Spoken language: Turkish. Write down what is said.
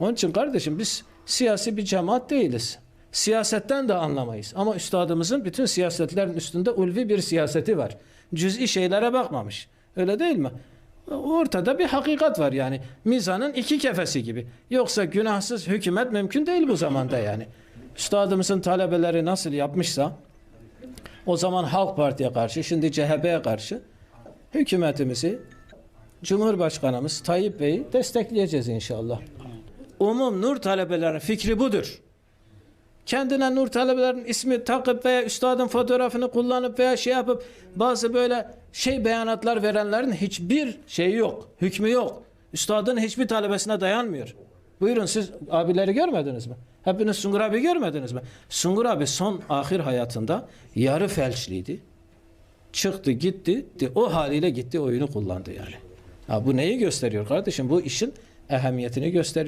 Onun için kardeşim biz siyasi bir cemaat değiliz. Siyasetten de anlamayız. Ama üstadımızın bütün siyasetlerin üstünde ulvi bir siyaseti var. Cüz'i şeylere bakmamış. Öyle değil mi? Ortada bir hakikat var yani. Mizanın iki kefesi gibi. Yoksa günahsız hükümet mümkün değil bu zamanda yani. Üstadımızın talebeleri nasıl yapmışsa o zaman Halk Parti'ye karşı, şimdi CHP'ye karşı hükümetimizi, Cumhurbaşkanımız Tayyip Bey'i destekleyeceğiz inşallah. Umum nur talebelerinin fikri budur. Kendine nur talebelerin ismi takıp veya üstadın fotoğrafını kullanıp veya şey yapıp bazı böyle şey beyanatlar verenlerin hiçbir şeyi yok, hükmü yok. Üstadın hiçbir talebesine dayanmıyor. Buyurun siz abileri görmediniz mi? Hepiniz Sungur abi görmediniz mi? Sungur abi son ahir hayatında yarı felçliydi. Çıktı gitti, o haliyle gitti oyunu kullandı yani. Ha, bu neyi gösteriyor kardeşim? Bu işin ehemmiyetini gösteriyor.